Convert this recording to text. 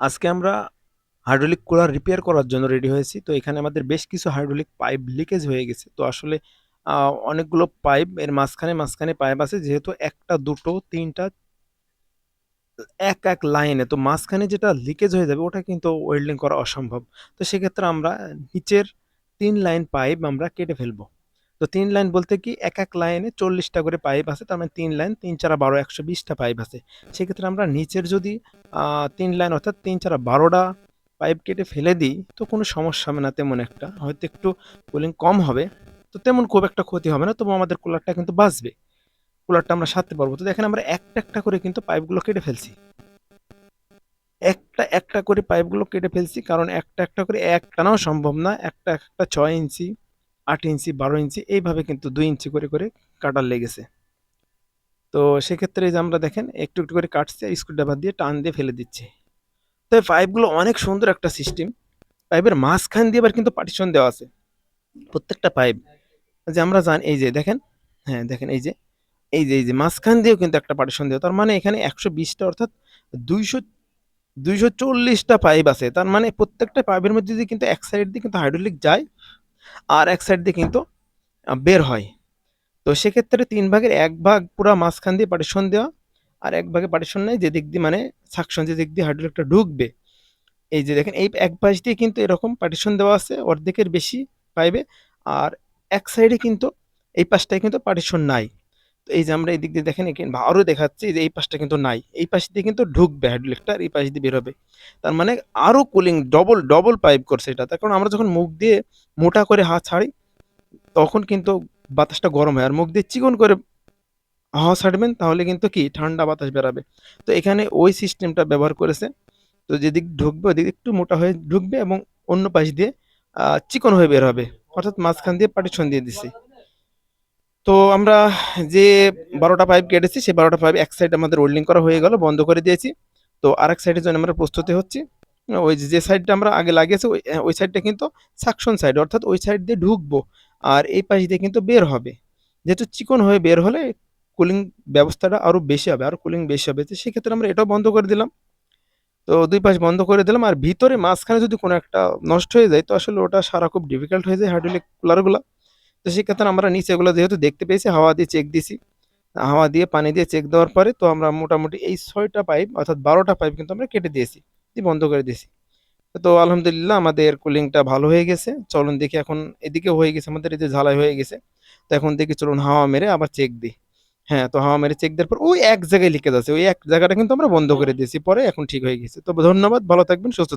আজকে আমরা hydraulic cooler repair করার জন্য রেডি হয়েছি। তো এখানে আমাদের বেশ কিছু হাইড্রোলিক পাইপ লিকেজ হয়ে গেছে। তো আসলে অনেকগুলো পাইপ এর মাঝখানে মাঝখানে পাইপ আছে, যেহেতু একটা, দুটো, তিনটা, এক এক লাইনে তো মাঝখানে যেটা লিকেজ হয়ে যাবে, ওটা কিন্তু ওয়েল্ডিং করা অসম্ভব। তো সেক্ষেত্রে আমরা নিচের তিন লাইন পাইপ আমরা কেটে ফেলব। তো তিন লাইন বলতে কি এক এক লাইনে চল্লিশটা করে পাইপ আছে, তার মানে তিন লাইন তিন চারা বারো, একশো বিশটা পাইপ আছে। সেক্ষেত্রে আমরা নিচের যদি তিন লাইন অর্থাৎ তিন চারা বারোটা পাইপ কেটে ফেলে দিই, তো কোনো সমস্যা হবে না তেমন একটা। হয়তো একটু কুলিং কম হবে, তো তেমন খুব একটা ক্ষতি হবে না তবু আমাদের কুলারটা কিন্তু বাঁচবে। কুলারটা আমরা সারতে পারব। তো দেখেন আমরা একটা একটা করে কিন্তু পাইপগুলো কেটে ফেলছি। একটা একটা করে পাইপগুলো কেটে ফেলছি, কারণ একটা একটা করে এক টানাও সম্ভব না, একটা একটা ছয় ইঞ্চি। আট ইঞ্চি, বারো ইঞ্চি এইভাবে কিন্তু দুই ইঞ্চি করে করে কাটার লেগেছে। তো সেক্ষেত্রে যে আমরা দেখেন, একটু একটু করে কাটছে স্ক্রুড্রাইভার দিয়ে টান দিয়ে ফেলে দিচ্ছে। তো এই পাইপগুলো অনেক সুন্দর একটা সিস্টেম পাইপের মাঝখান দিয়ে আবার কিন্তু পার্টিশন দেওয়া আছে। প্রত্যেকটা পাইপ যে আমরা জানি, এই যে দেখেন হ্যাঁ দেখেন এই যে এই যে এই যে, মাঝখান দিয়েও কিন্তু একটা পার্টিশন দেওয়া। তার মানে এখানে একশো বিশটা অর্থাৎ দুইশো দুইশো চল্লিশটা পাইপ আছে। তার মানে প্রত্যেকটা পাইপের মধ্যে যদি কিন্তু এক সাইড দিয়ে কিন্তু হাইড্রোলিক যায় আর এক সাইড দিয়ে কিন্তু বের হয়। তো সেক্ষেত্রে তিন ভাগের এক ভাগ পুরো মাঝখান দিয়ে পার্টিশন দেওয়া আর এক ভাগে পার্টিশন নেয় যেদিক দিয়ে মানে সাকশন যে দিক দিয়ে হাইড্রোলিকটা ঢুকবে। এই যে দেখেন, এই এক পাশ দিয়ে কিন্তু এরকম পার্টিশন দেওয়া আছে, অর্ধেকের বেশি পাইবে। আর এক সাইডে কিন্তু এই পাশটায় কিন্তু পার্টিশন নাই। এই যে আমরা এই দিক দিয়ে দেখেন, এখানে আরও দেখাচ্ছি যে এই পাশটা কিন্তু নাই। এই পাশ দিয়ে কিন্তু ঢুকবে হাইড্রোলিকটা আর এই পাশ দিয়ে বেরোবে। তার মানে আরও কুলিং ডবল ডবল পাইপ করছে এটা। তার কারণ আমরা যখন মুখ দিয়ে মোটা করে হাত ছাড়ি, তখন কিন্তু বাতাসটা গরম হয়। আর মুখ দিয়ে চিকন করে হাওয়া ছাড়বেন, তাহলে কিন্তু কি? ঠান্ডা বাতাস বেরাবে। তো এখানে ওই সিস্টেমটা ব্যবহার করেছে। তো যেদিক ঢুকবে, ওদিক একটু মোটা হয়ে ঢুকবে এবং অন্য পাশ দিয়ে চিকন হয়ে বের হবে। অর্থাৎ মাঝখান দিয়ে পার্টিশন দিয়ে দিছি। তো আমরা যে বারোটা পাইপ কেটেছি, সেই বারোটা পাইপ এক সাইড আমাদের ওল্ডিং করা হয়ে গেল, বন্ধ করে দিয়েছি। তো আর এক সাইডের জন্য আমরা প্রস্তুতি হচ্ছি। ওই যে সাইডটা আমরা আগে লাগিয়েছি, ওই ওই সাইডটা কিন্তু সাকশন সাইড অর্থাৎ ওই সাইড দিয়ে ঢুকবো আর এই পাশ দিয়ে কিন্তু বের হবে। যেহেতু চিকন হয়ে বের হলে কুলিং ব্যবস্থাটা আরও বেশি হবে আরও কুলিং বেশি হবে। তো সেক্ষেত্রে আমরা এটাও বন্ধ করে দিলাম। তো দুই পাশ বন্ধ করে দিলাম আর ভিতরে মাঝখানে যদি কোনো একটা নষ্ট হয়ে যায়, তো আসলে ওটা সারা খুব ডিফিকাল্ট হয়ে যায় হাইড্রোলিক কুলারগুলো তো সেক্ষেত্রে আমরা নিচে এগুলো যেহেতু দেখতে পেয়েছি হাওয়া দিয়ে চেক দিছি। হাওয়া দিয়ে পানি দিয়ে চেক দেওয়ার পরে তো আমরা মোটামুটি এই ছয়টা পাইপ অর্থাৎ বারোটা পাইপ কিন্তু আমরা কেটে দিয়েছি দিয়ে বন্ধ করে দিয়েছি। তো আলহামদুলিল্লাহ আমাদের কুলিংটা ভালো হয়ে গেছে। চলুন দেখি এখন এদিকে হয়ে গেছে আমাদের এই যে ঝালাই হয়ে গেছে। তো এখন দেখি চলুন হাওয়া মেরে আবার চেক দিই। হ্যাঁ তো হাওয়া মেরে চেক দেওয়ার পর ওই এক জায়গায় লিকেজ আছে ওই এক জায়গাটা কিন্তু আমরা বন্ধ করে দিয়েছি পরে এখন ঠিক হয়ে গেছে। তো ধন্যবাদ ভালো থাকবেন সুস্থ